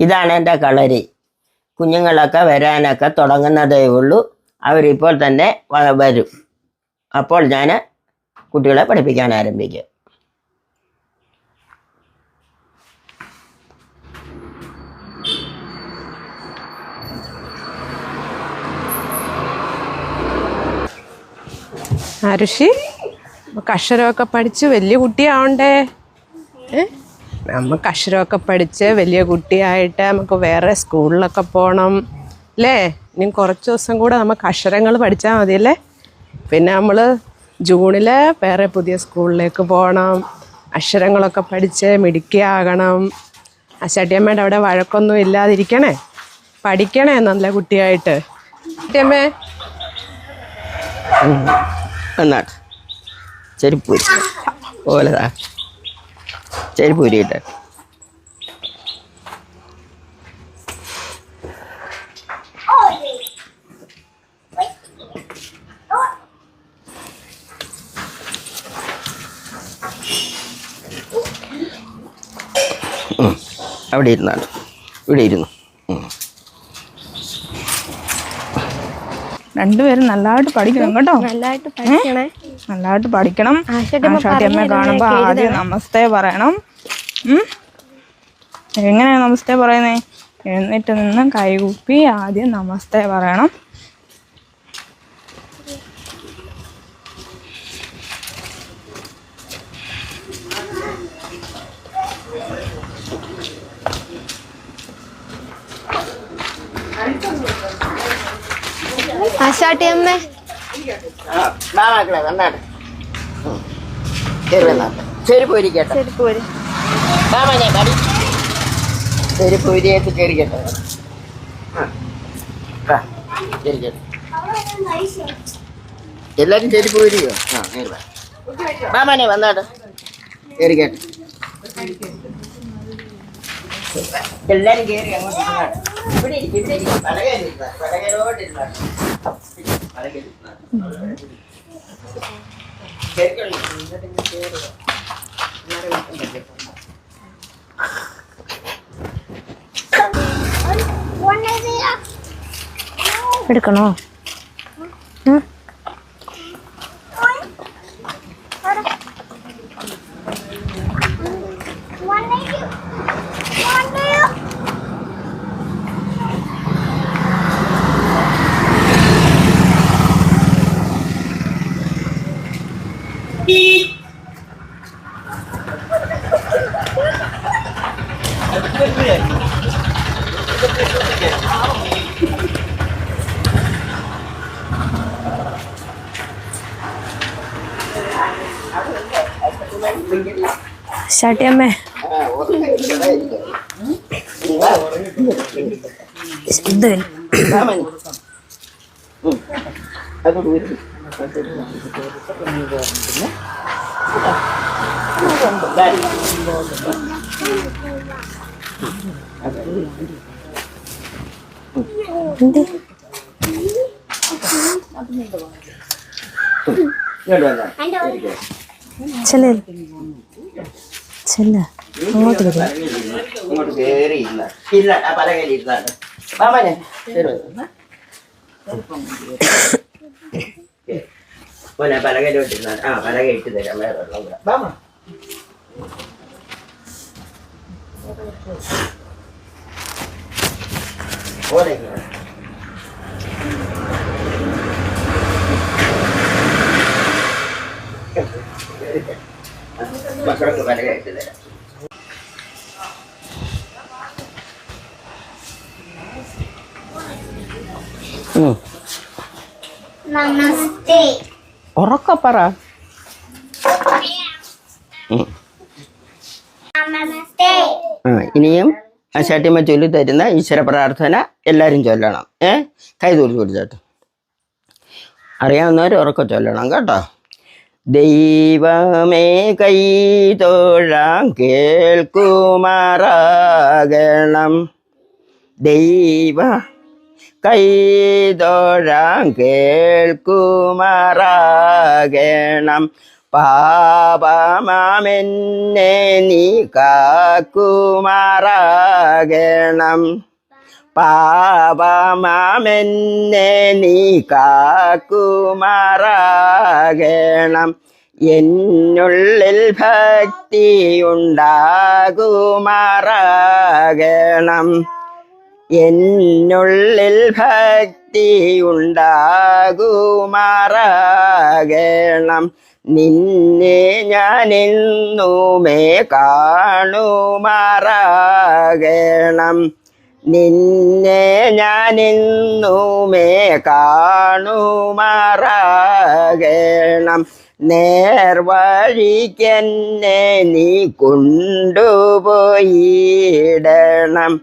ഇതാണ് എന്റെ കളരി. കുഞ്ഞുങ്ങളൊക്കെ വരാനൊക്കെ തുടങ്ങുന്നതേ ഉള്ളൂ. അവരിപ്പോൾ തന്നെ വരും. അപ്പോൾ ഞാൻ കുട്ടികളെ പഠിപ്പിക്കാൻ ആരംഭിക്കും. ആരുഷി അക്ഷരമൊക്കെ പഠിച്ച് വലിയ കുട്ടിയാവണ്ടേ? ഏ? നമുക്ക് അക്ഷരമൊക്കെ പഠിച്ച് വലിയ കുട്ടിയായിട്ട് നമുക്ക് വേറെ സ്കൂളിലൊക്കെ പോകണം അല്ലേ ഇനി കുറച്ച് ദിവസം കൂടെ നമുക്ക് അക്ഷരങ്ങൾ പഠിച്ചാൽ മതിയല്ലേ? പിന്നെ നമ്മൾ ജൂണിൽ വേറെ പുതിയ സ്കൂളിലേക്ക് പോകണം അക്ഷരങ്ങളൊക്കെ പഠിച്ച് മിടുക്കിയാകണം. അച്ചാട്ടിയമ്മയുടെ അവിടെ വഴക്കൊന്നും ഇല്ലാതിരിക്കണേ? പഠിക്കണേ നല്ല കുട്ടിയായിട്ട്. കുട്ടിയമ്മേ എന്നാട്ട് ചെരുപ്പൂരി ഓലതാ. ചെരുപ്പൂരി ഇട്ട് ഉം. അവിടെ ഇരുന്നാണ് ഇവിടെ ഇരുന്നു ഉം. രണ്ടുപേരും നല്ലതായിട്ട് പഠിക്കണം കേട്ടോ. നല്ലതായിട്ട് പഠിക്കണേ. നല്ലതായിട്ട് പഠിക്കണം. ആശാട്ടിയമ്മ ആശാട്ടിയമ്മ കാണുമ്പോ ആദ്യം നമസ്തേ പറയണം. എങ്ങനെയാണ് എങ്ങനെയാ നമസ്തേ പറയുന്നേ? എഴുന്നേറ്റ് നിന്ന് കൈകൂപ്പി ആദ്യം നമസ്തേ പറയണം. ആശാട്ടിയമ്മ ആ, വാ മക്കളെ വന്നാട്ടെ. ഉം. കേറി വന്നാട്ടെ. ചെരുപ്പ് ഒരുക്കട്ടെ ചെരുപ്പൂര് മാമനെ മടി ചെരുപ്പ് ഉരിയേറ്റ് കയറിക്കട്ടെ ആ. വാ, കയറിക്കട്ടെ. എല്ലാരും ചെരുപ്പ് ഉരിയോ ആ നേര് വാ. മാമനെ വന്നാട്ടെ. കയറിക്കട്ടെ എല്ലാരും കേറി അങ്ങോട്ട് இப்படி இப்படி எடுக்கணும். ம்? ആശാട്ടിയമ്മേ ഇത് ചെല്ല ചെല്ല. അങ്ങോട്ട് വരും. ഇങ്ങോട്ട് കേറി ഇല്ല. ആ പലകയിൽ ഇരുന്നാണ് മാമനെ. മോനെ പലകയിലോട്ട് ഇരുന്നാണ് ആ പലക ഇട്ട് തരാം വേറെ വെള്ളം കൂടെ. മാമ. ഓനെ ഇങ്ങ് വാ. മക്കൾക്ക് വില ഇട്ട് തരാം നമസ്തേ. ഉറക്കെ പറ ഇനിയും ആ ചൊല്ലി തരുന്ന ഈശ്വര പ്രാർത്ഥന എല്ലാരും ചൊല്ലണം. ഏ? കൈ തൂർത്തി പിടിച്ചോട്ടെ. അറിയാവുന്നവർ ഉറക്കം ചൊല്ലണം കേട്ടോ. ദൈവമേ കൈ തോഴാം കേൾക്കുമാറാകണം. ദൈവ കൈ തോഴാം കേൾക്കുമാറാകണം. പാപമാമെന്നെ നീ കാക്കുമാറാകണം. പാപമാമെന്നെ നീ കാക്കുമാറാകണം. എന്നുള്ളിൽ ഭക്തി ഉണ്ടാകുമാറാകണം എന്നുള്ളിൽ ഭക്തി ഉണ്ടാകുമാറാകണം നിന്നെ ഞാൻ എന്നുമേ കാണുമാറാകണം. നിന്നെ ഞാൻ എന്നുമേ കാണുമാറാകണം നേർവഴിക്കെന്നെ നീ കൊണ്ടുപോയിടണം.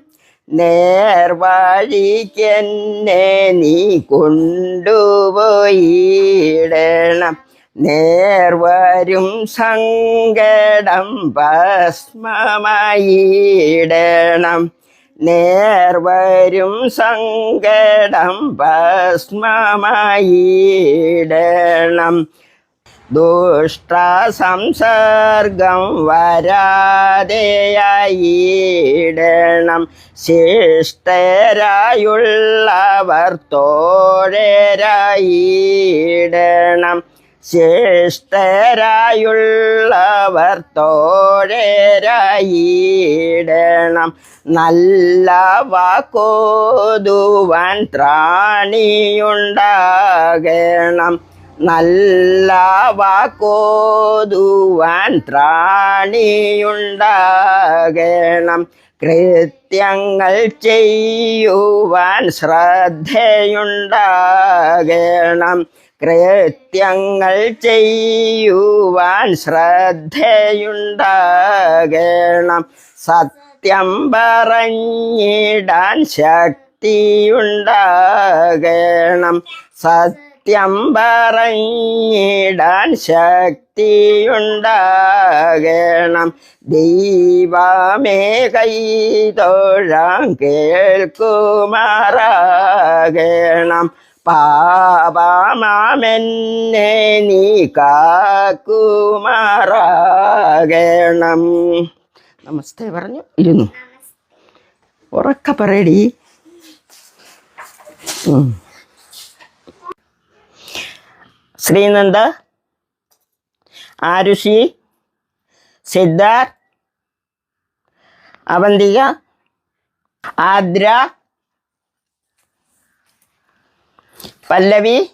നേർവഴിക്കെന്നെ നീ കൊണ്ടുപോയിടണം. നേർവരും സങ്കടം ഭസ്മമായിടണം. നേർവരും സങ്കടം ഭസ്മമായിടണം. ദുഷ്ട സംസർഗം വരാതെയായിടണം. ശിഷ്ടരായുള്ളവർ തോഴരായിടണം. ശിഷ്ടരായുള്ളവർ തോഴരായിടണം നല്ല വാക്കോതുവാൻ ത്രാണിയുണ്ടാകണം. നല്ല വാക്കോതുവാൻ ത്രാണിയുണ്ടാകണം. കൃത്യങ്ങൾ ചെയ്യുവാൻ ശ്രദ്ധയുണ്ടാകണം. കൃത്യങ്ങൾ ചെയ്യുവാൻ ശ്രദ്ധയുണ്ടാകണം. സത്യം പറഞ്ഞിടാൻ ശക്തിയുണ്ടാകണം. സത്യം പറഞ്ഞിടാൻ ശക്തിയുണ്ടാകണം. ദൈവമേ കൈതൊഴാം കേൾക്കുമാറാകണം. പാപമാമെന്നെ നീ കാക്കുമാറാകണം. നമസ്തേ പറഞ്ഞു. ഇരുന്നു. ഉറക്ക പറയടി. ശ്രീനന്ദ ആരുഷി സിദ്ധാർ അവന്തിക ആദ്ര പല്ലവി.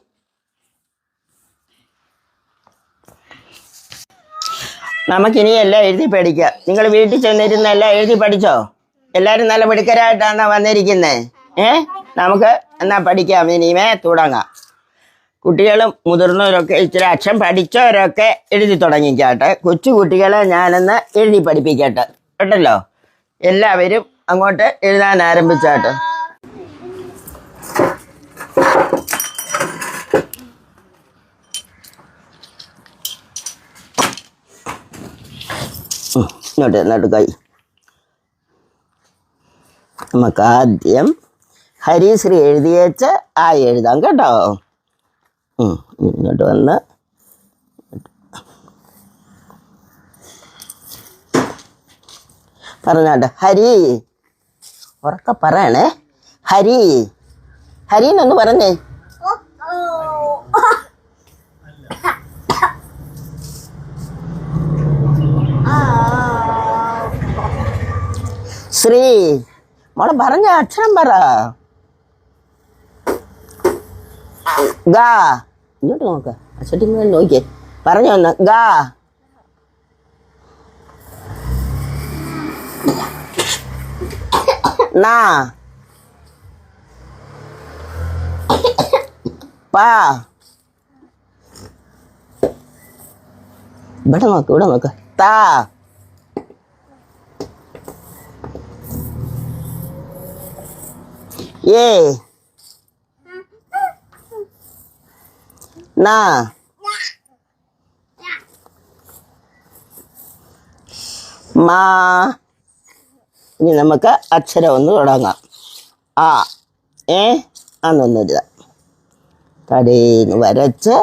നമുക്കിനി എല്ലാം എഴുതി പഠിക്കാം. നിങ്ങൾ വീട്ടിൽ ചെന്നിരുന്ന എല്ലാം എഴുതി പഠിച്ചോ? എല്ലാവരും നല്ല മിടുക്കരായിട്ടാണ് വന്നിരിക്കുന്നത് ഏ? നമുക്ക് എന്നാൽ പഠിക്കാം. ഇനിമേ തുടങ്ങാം. കുട്ടികളും മുതിർന്നവരൊക്കെ ഇച്ചിരി അക്ഷരം പഠിച്ചവരൊക്കെ എഴുതി തുടങ്ങിക്കാട്ടെ. കൊച്ചു കുട്ടികളെ ഞാനൊന്ന് എഴുതി പഠിപ്പിക്കട്ടെ. കേട്ടല്ലോ? എല്ലാവരും അങ്ങോട്ട് എഴുതാൻ ആരംഭിച്ചാട്ടെ. ഇങ്ങോട്ട് നടുകൈ കൈ. നമുക്ക് ആദ്യം ഹരിശ്രീ എഴുതിയേച്ച് ആ എഴുതാം കേട്ടോ. ഇങ്ങോട്ട് വന്ന്. പറഞ്ഞോട്ടെ ഹരി. ഉറക്ക പറയണേ. ഹരി. ഹരിന്നൊന്ന് പറഞ്ഞേ. ശ്രീ മോളെ പറഞ്ഞ അക്ഷരം പറ. ഗാ. ഇങ്ങോട്ട് നോക്ക. അച്ഛട്ടി നോക്കിയേ. പറഞ്ഞു വന്ന ഗാ. നാ. പാ. ഇവിടെ നോക്ക് ഇവിടെ നോക്ക്. താ. ഏ നാ മാ ഇനി നമുക്ക് അക്ഷരം ഒന്ന് തുടങ്ങാം. ആ ഏ അന്നൊന്നും എഴുതാം. കടയിൽ വരച്ച്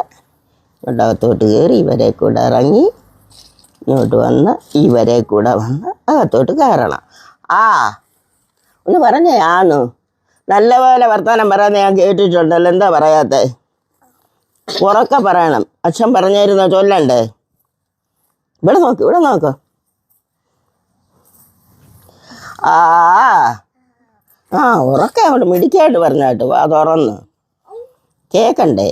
ഇവിടകത്തോട്ട് കയറി ഇവരെ കൂടെ ഇറങ്ങി ഇങ്ങോട്ട് വന്ന് ഇവരെ കൂടെ വന്ന് അകത്തോട്ട് കയറണം. ആ ഒന്ന് പറഞ്ഞേ ആന്നു. നല്ലപോലെ വർത്തമാനം പറയാൻ ഞാൻ കേട്ടിട്ടുണ്ടല്ലോ എന്താ പറയാത്തെ? ഉറക്കെ പറയണം. അച്ഛൻ പറഞ്ഞായിരുന്നോ ചൊല്ലണ്ടേ? ഇവിടെ നോക്ക് ഇവിടെ നോക്ക്. ആ ആ ഉറക്കെ അവിടെ മിടിക്കായിട്ട് പറഞ്ഞാട്ട് വാ തുറന്ന്. കേക്കണ്ടേ?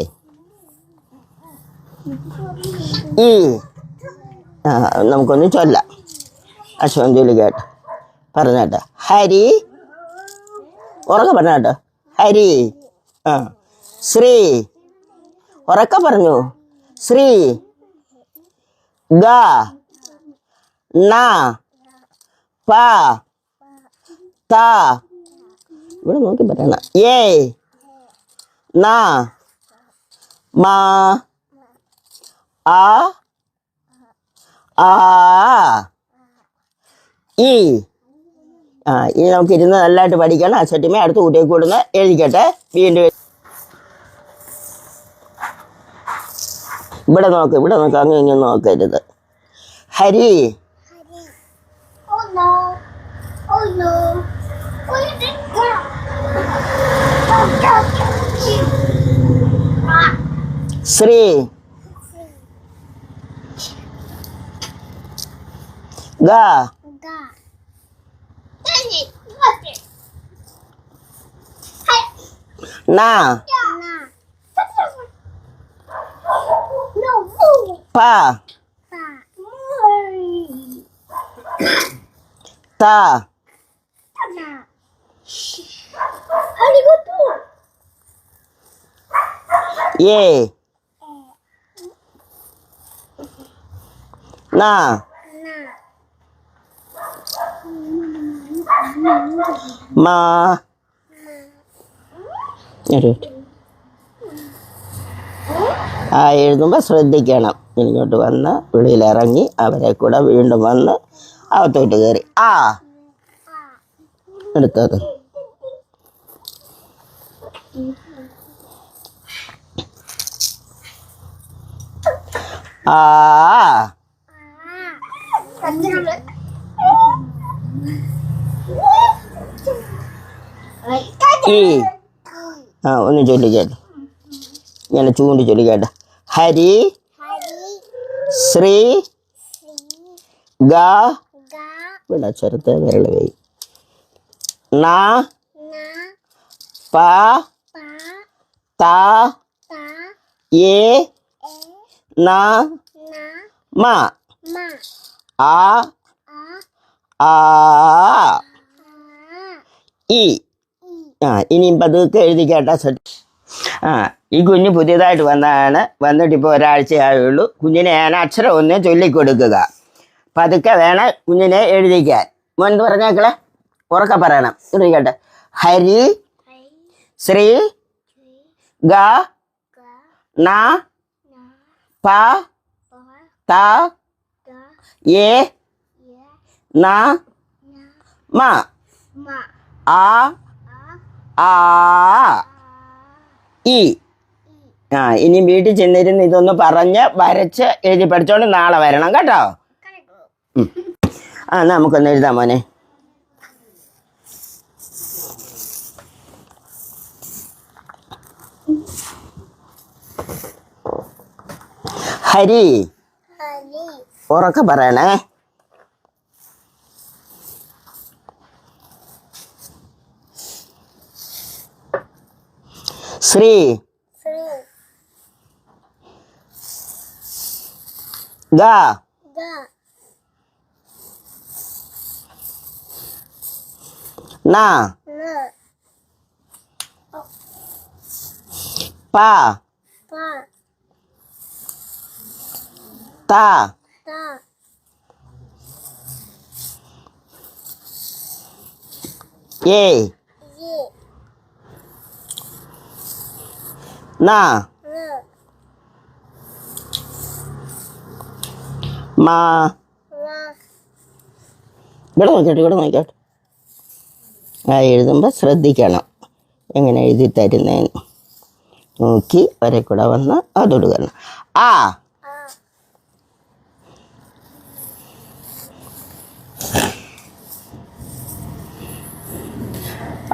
ഈ ആ നമുക്കൊന്ന് ചൊല്ലാം. അശ്വൻ ജോലി കേട്ട് പറഞ്ഞാട്ടെ. ഹരി? ഉറക്കെ പറഞ്ഞാട്ടോ ഹരി. ആ. ശ്രീ. ഉറക്കെ പറഞ്ഞു. ശ്രീ. ഗ. ന. പ. ത. ഇവിടെ നോക്കി പറയണ. ഏ ന. മ. ആ ആ. ഈ ആ ഇനി നമുക്ക് ഇരുന്ന് നല്ലതായിട്ട് പഠിക്കണം. ആ സെറ്റിമേ അടുത്ത കുട്ടിയെ കൂടുന്ന എഴുതിക്കട്ടെ. വീണ്ടും ഇവിടെ നോക്ക് ഇവിടെ നോക്ക് അങ്ങ് ഇങ്ങനെ നോക്കരുത്. ഹരി. ശ്രീ. ഗ Nah. Na. Pa. Pa. Ta. Arigato. Ye. Na. മ. ആ എഴുതുമ്പോൾ ശ്രദ്ധിക്കണം. ഇങ്ങോട്ട് വന്ന് വെളിയിലിറങ്ങി അവരെ കൂടെ വീണ്ടും വന്ന് അകത്തോട്ട് കയറി ആ. എടുത്തത് ആ. ആ ഒന്ന് ചൊല്ലിക്കേട്ടെ ഞാൻ ചൂണ്ടി ചൊല്ലിക്കേട്ടെ ഹരി ശ്രീ ഗ ഇവിടെ ചെറുത്തെ വരള കൈ ന പ ത ഏ ന മ ആ ആ. ഈ ആ ഇനിയും പതുക്കെ എഴുതി കേട്ടാ സെറ്റ് ആ ഈ കുഞ്ഞ് പുതിയതായിട്ട് വന്നതാണ് വന്നിട്ട് ഇപ്പോൾ ഒരാഴ്ചയായുള്ളൂ. കുഞ്ഞിനെ ഞാൻ അക്ഷരം ഒന്നേ ചൊല്ലിക്കൊടുക്കുക. പതുക്കെ വേണം കുഞ്ഞിനെ എഴുതിക്കാൻ. മോൻ പറഞ്ഞേക്കളെ. ഉറക്കെ പറയണം. എഴുതിക്കട്ടെ ഹരി ശ്രീ ഗ ന പ ത ഏ ന മ. ആ ആ ഇ ആ ഇനി വീട്ടിൽ ചെന്നിരുന്ന് ഇതൊന്ന് പറഞ്ഞ് വരച്ച് എഴുതി പഠിച്ചോണ്ട് നാളെ വരണം കേട്ടോ. ആ എന്നാ നമുക്കൊന്ന് എഴുതാം മോനെ. ഹരി. ഉറക്കെ പറയണേ. ശ്രീ ഗ ന പ ത ഏ ന മാ ഇവിടെ നോക്കട്ടെ ഇവിടെ നോക്കട്ടെ ആ എഴുതുമ്പോൾ ശ്രദ്ധിക്കണം. എങ്ങനെ എഴുതി തരുന്നതിന് നോക്കി വരെ കൂടെ വന്ന് അതൊടുക്കണം ആ.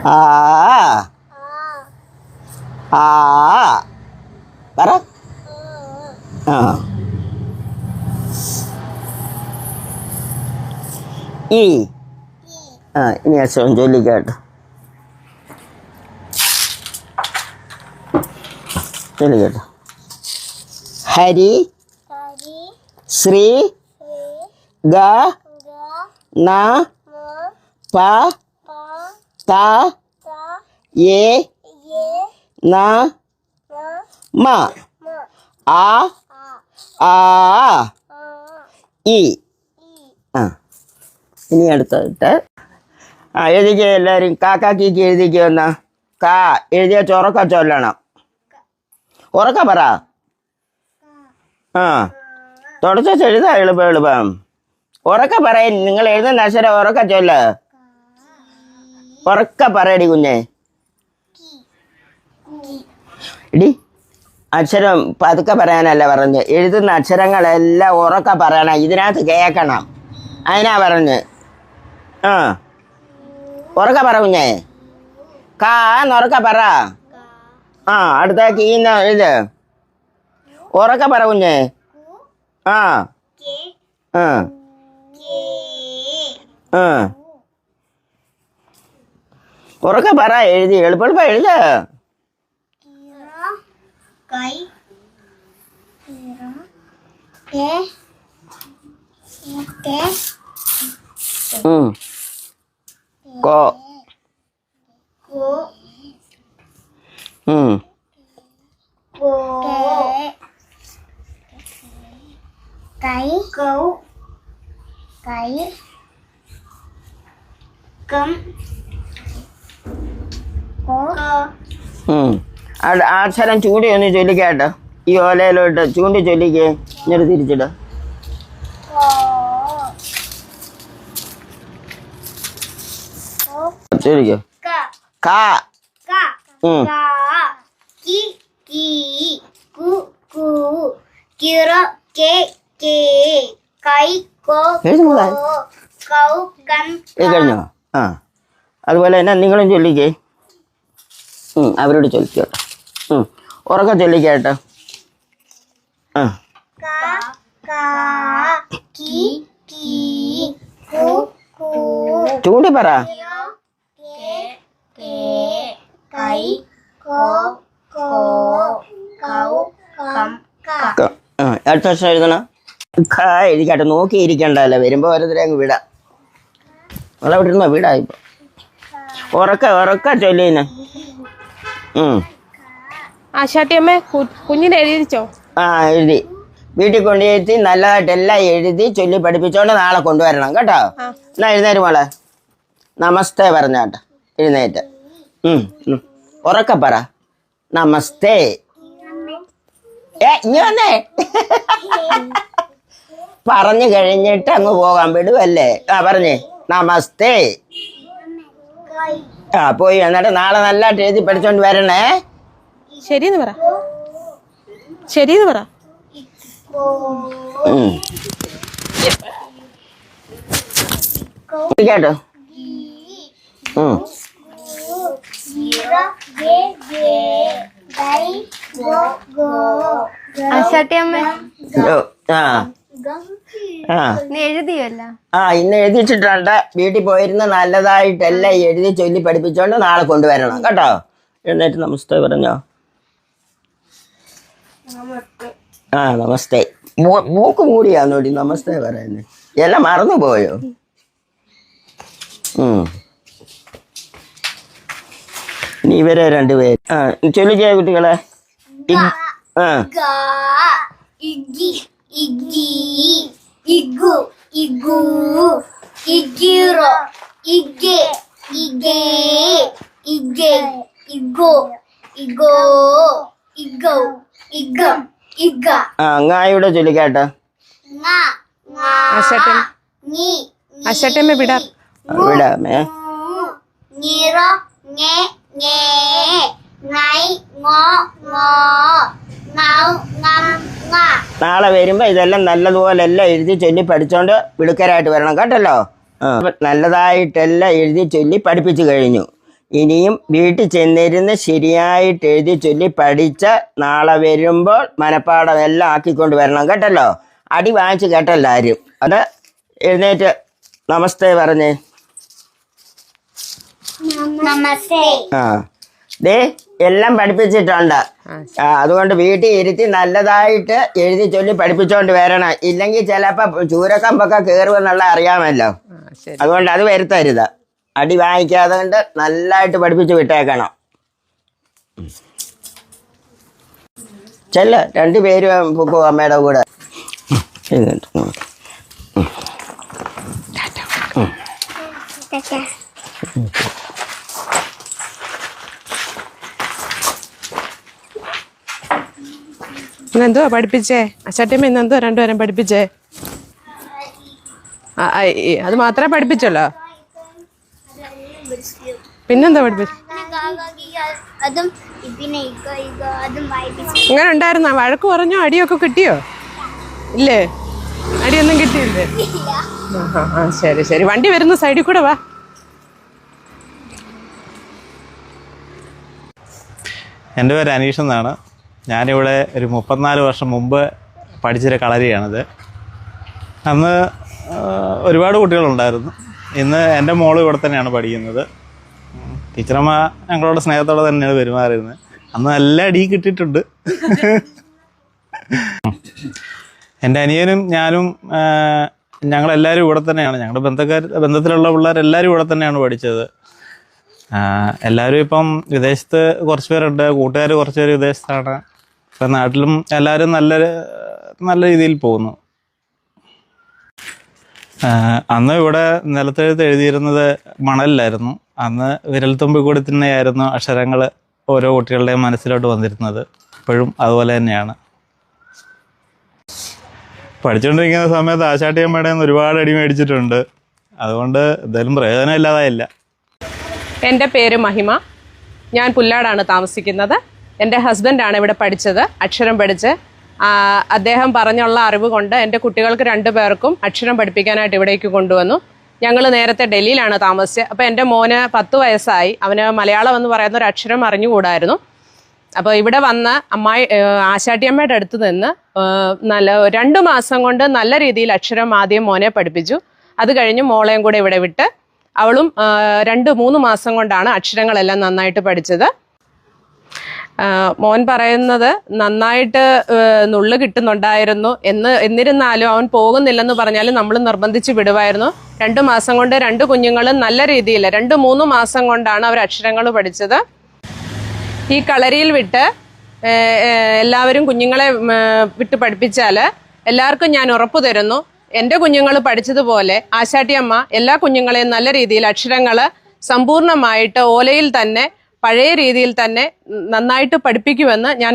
ആ. ആ പറ ആ ഈ ആ ഇനി അച്ഛൻ ചൊല്ലിക്കാട്ടോ ചൊല്ലിക്കാട്ടോ ഹരി ഹരി ശ്രീ ഗ ന പ ത യേ ന മ ആ ഇ. ആ. ഇനി അടുത്തിട്ട് ആ എഴുതിക്കുക എല്ലാവരും കാക്കാക്കിക്ക് എഴുതിക്കുക എന്നാ കാ എഴുതിയ ചൊറക്ക ചൊല്ലണം ഉറക്ക പറ. ആ. തുടച്ച എഴുതാ എളുപ്പം എളുപ്പം. ഉറക്ക പറയ. നിങ്ങൾ എഴുതുന്ന അക്ഷരം ഉറക്ക ചൊല്ല. ഉറക്ക പറയടി കുഞ്ഞെ. ഇടി അക്ഷരം പതുക്കെ പറയാനല്ല പറഞ്ഞ്. എഴുതുന്ന അക്ഷരങ്ങളെല്ലാം ഉറക്കെ പറയണം. ഇതിനകത്ത് കേൾക്കണം. അതിനാ പറഞ്ഞ്. ആ. ഉറക്ക പറ കുഞ്ഞെ. കാ ഉറക്ക പറ. ആ അടുത്ത കീന്ന് എഴുത് ഉറക്ക പറ കുഞ്ഞെ. ആ. ആ. ആ. ഉറക്ക പറ എഴുതി. എളുപ്പം എഴുത്. കൈ കെ കെ ഉം. കോ കു ഉം. കോ കൈ കൗ കൈ കം കോ ഉം. ആ- ആ അക്ഷരം ചൂണ്ടി ഒന്ന് ചൊല്ലിക്കാട്ടോ ഈ ഓലയിലോട്ട് ചൂണ്ടി ചൊല്ലിക്കേ. എന്നിട്ട് തിരിച്ചിട. ക. ആ. അതുപോലെ തന്നെ നിങ്ങളും ചൊല്ലിക്കേ. അവരോട് ചൊല്ലിക്കോട്ടെ. ഉറക്കം ചൊല്ലിക്കട്ടെ ആ ക ക കി കി കു കു ചൂണ്ടി പറ കെ കെ കൈ കോ കോ കൗ ക ക- ആ, അടുത്ത വർഷം എഴുതണം ഖ നോക്കി നോക്കിയിരിക്കണ്ടല്ലോ വരുമ്പോൾ ഓരോരുത്തരെ അങ്ങ് വിടാം നമ്മളെ വിട്ടിരുന്നോ വിടാ ഇപ്പൊ ഉറക്ക ഉറക്ക ചൊല്ലിനെ ഉം ആശാട്ടിയമ്മേ കുഞ്ഞിനെ എഴുതിച്ചോ? ആ എഴുതി. വീട്ടിൽ കൊണ്ടുപോയി നല്ലതായിട്ട് എല്ലാം എഴുതി ചൊല്ലി പഠിപ്പിച്ചോണ്ട് നാളെ കൊണ്ടുവരണം കേട്ടോ? എന്നാ എഴുന്നേര് മോളെ. നമസ്തേ പറഞ്ഞാട്ടെ എഴുന്നേറ്റ്. ഉറക്കെ പറ. നമസ്തേ. ഏ ഇനി വന്നേ. പറഞ്ഞു കഴിഞ്ഞിട്ട് അങ്ങ് പോകാൻ വിടുവല്ലേ? ആ പറഞ്ഞേ. നമസ്തേ. ആ പോയി. എന്നിട്ട് നാളെ നല്ലതായിട്ട് എഴുതി പഠിച്ചോണ്ട് വരണേ. ശരിയെന്ന് പറ. ശരിയെന്ന് പറ. കേട്ടോ ഇന്ന് എഴുതിച്ചിട്ടുണ്ട് വീട്ടിൽ പോയിരുന്ന നല്ലതായിട്ടെല്ലാം എഴുതി ചൊല്ലി പഠിപ്പിച്ചോണ്ട് നാളെ കൊണ്ടുവരണം. കേട്ടോ? എന്നിട്ട് നമസ്തേ പറഞ്ഞോ. ആ നമസ്തേ. മൂ- മൂക്ക് മൂടിയാന്നോടി നമസ്തേ പറയുന്നത് എല്ലാം മറന്നു പോയോ? ഉം. ഇനി ഇവരെ രണ്ടുപേര് ആ ചൊല്ലിക്കേ കുട്ടികളെ. ആ. ഇഗു ഇഗു. അങ്ങായുടെ ചൊല്ലിക്കാട്ടോ ni, ആശാട്ടമ്മ വിടാം. വിടാമേ. നാളെ വരുമ്പോ ഇതെല്ലാം നല്ലതുപോലെ എല്ലാം എഴുതി ചൊല്ലി പഠിച്ചോണ്ട് മിടുക്കരായിട്ട് വരണം കേട്ടല്ലോ? നല്ലതായിട്ടെല്ലാം എഴുതി ചൊല്ലി പഠിപ്പിച്ചു കഴിഞ്ഞു. ഇനിയും വീട്ടിൽ ചെന്നിരുന്ന് ശരിയായിട്ട് എഴുതി ചൊല്ലി പഠിച്ച നാളെ വരുമ്പോൾ മനപ്പാടം എല്ലാം ആക്കിക്കൊണ്ട് വരണം കേട്ടല്ലോ? അടി വാങ്ങിച്ച് കേട്ടല്ലോ ആരും. അത് എഴുന്നേറ്റ് നമസ്തേ പറഞ്ഞേ. namaste ആ. ദേ എല്ലാം പഠിപ്പിച്ചിട്ടുണ്ട്. ആ, അതുകൊണ്ട് വീട്ടിൽ ഇരുത്തി നല്ലതായിട്ട് എഴുതി ചൊല്ലി പഠിപ്പിച്ചോണ്ട് വരണം. ഇല്ലെങ്കിൽ ചിലപ്പോ ചൂരക്കമ്പൊക്കെ കയറുമെന്നുള്ള അറിയാമല്ലോ. അതുകൊണ്ട് അത് വരുത്തരുത്. അടി വാങ്ങിക്കാതെ കൊണ്ട് നല്ലതായിട്ട് പഠിപ്പിച്ച് വിട്ടേക്കണം. ചെല്ല പേര് പൊക്കോ അമ്മയുടെ കൂടെ. എന്തുവാ പഠിപ്പിച്ചേ? അച്ചാട്ടിയമ്മ ഇന്ന് എന്തുവാ രണ്ടുപേരും പഠിപ്പിച്ചേ? അത് മാത്രമേ പഠിപ്പിച്ചല്ലോ പിന്നെന്താ പഠിപ്പിച്ചു ഇങ്ങനെ ഉണ്ടായിരുന്ന വഴക്ക് പറഞ്ഞോ? അടിയൊക്കെ കിട്ടിയോ? ഇല്ലേ? അടിയൊന്നും കിട്ടിയില്ലേ? ആ, ശരി ശരി. വണ്ടി വരുന്ന സൈഡിൽ കൂടെ വാ. എന്റെ പേര് അനീഷ് എന്നാണ്. ഞാനിവിടെ ഒരു മുപ്പത്തിനാല് വർഷം മുമ്പ് പഠിച്ചൊരു കളരിയാണിത്. അന്ന് ഒരുപാട് കുട്ടികളുണ്ടായിരുന്നു. ഇന്ന് എന്റെ മോൾ ഇവിടെ തന്നെയാണ് പഠിക്കുന്നത്. ടീച്ചറമ്മ ഞങ്ങളോട് സ്നേഹത്തോടെ തന്നെയാണ് പെരുമാറിയിരുന്നത് അന്ന് നല്ല അടി കിട്ടിയിട്ടുണ്ട്. എന്റെ അനിയനും ഞാനും ഞങ്ങളെല്ലാവരും ഇവിടെ തന്നെയാണ്. ഞങ്ങളുടെ ബന്ധക്കാർ ബന്ധത്തിലുള്ള പിള്ളേരെല്ലാവരും ഇവിടെ തന്നെയാണ് പഠിച്ചത്. എല്ലാവരും ഇപ്പം വിദേശത്ത് കുറച്ച് പേരുണ്ട്. കൂട്ടുകാർ കുറച്ച് പേര് വിദേശത്താണ്. ഇപ്പം നാട്ടിലും എല്ലാവരും നല്ല നല്ല രീതിയിൽ പോകുന്നു. അന്ന് ഇവിടെ നിലത്തെഴുത്ത് എഴുതിയിരുന്നത് മണലിലായിരുന്നു. അന്ന് വിരൽത്തുമ്പിൽ കൂടി തന്നെയായിരുന്നു അക്ഷരങ്ങൾ ഓരോ കുട്ടികളുടെയും മനസ്സിലോട്ട് വന്നിരുന്നത്. ഇപ്പോഴും അതുപോലെ തന്നെയാണ്. പഠിച്ചുകൊണ്ടിരിക്കുന്ന സമയത്ത് ആശാട്ടിയമ്മയുടെ ഒരുപാട് അടി മേടിച്ചിട്ടുണ്ട്. അതുകൊണ്ട് എന്തായാലും പ്രയോജനം ഇല്ലാതായില്ല. എന്റെ പേര് മഹിമ. ഞാൻ പുല്ലാടാണ് താമസിക്കുന്നത്. എന്റെ ഹസ്ബൻഡാണ് ഇവിടെ പഠിച്ചത്. അക്ഷരം പഠിച്ച് അദ്ദേഹം പറഞ്ഞുള്ള അറിവ് കൊണ്ട് എന്റെ കുട്ടികൾക്ക് രണ്ടു പേർക്കും അക്ഷരം പഠിപ്പിക്കാനായിട്ട് ഇവിടേക്ക് കൊണ്ടുവന്നു. ഞങ്ങൾ നേരത്തെ ഡൽഹിയിലാണ് താമസിച്ചത്. അപ്പോൾ എന്റെ മോന് പത്ത് വയസ്സായി. അവന് മലയാളം എന്ന് പറയുന്ന ഒരു അക്ഷരം അറിഞ്ഞുകൂടായിരുന്നു. അപ്പോൾ ഇവിടെ വന്ന് അമ്മായി ആശാട്ടിയമ്മയുടെ അടുത്ത് നിന്ന് നല്ല രണ്ട് മാസം കൊണ്ട് നല്ല രീതിയിൽ അക്ഷരം ആദ്യം മോനെ പഠിപ്പിച്ചു. അത് കഴിഞ്ഞ് മോളെയും കൂടെ ഇവിടെ വിട്ട് അവളും രണ്ട് മൂന്ന് മാസം കൊണ്ടാണ് അക്ഷരങ്ങളെല്ലാം നന്നായിട്ട് പഠിച്ചത്. മോൻ പറയുന്നത് നന്നായിട്ട് നുള്ള് കിട്ടുന്നുണ്ടായിരുന്നു എന്ന് എന്നിരുന്നാലും അവൻ പോകുന്നില്ലെന്ന് പറഞ്ഞാലും നമ്മൾ നിർബന്ധിച്ച് വിടുമായിരുന്നു രണ്ട് മാസം കൊണ്ട് രണ്ട് കുഞ്ഞുങ്ങളും നല്ല രീതിയിൽ രണ്ട് മൂന്ന് മാസം കൊണ്ടാണ് അവർ അക്ഷരങ്ങൾ പഠിച്ചത്. ഈ കളരിയിൽ വിട്ട് എല്ലാവരും കുഞ്ഞുങ്ങളെ വിട്ട് പഠിപ്പിച്ചാൽ എല്ലാവർക്കും ഞാൻ ഉറപ്പു തരുന്നു. എന്റെ കുഞ്ഞുങ്ങൾ പഠിച്ചതുപോലെ ആശാട്ടിയമ്മ എല്ലാ കുഞ്ഞുങ്ങളെയും നല്ല രീതിയിൽ അക്ഷരങ്ങൾ സമ്പൂർണമായിട്ട് ഓലയിൽ തന്നെ പഴയ രീതിയിൽ തന്നെ നന്നായിട്ട് പഠിപ്പിക്കുമെന്ന് ഞാൻ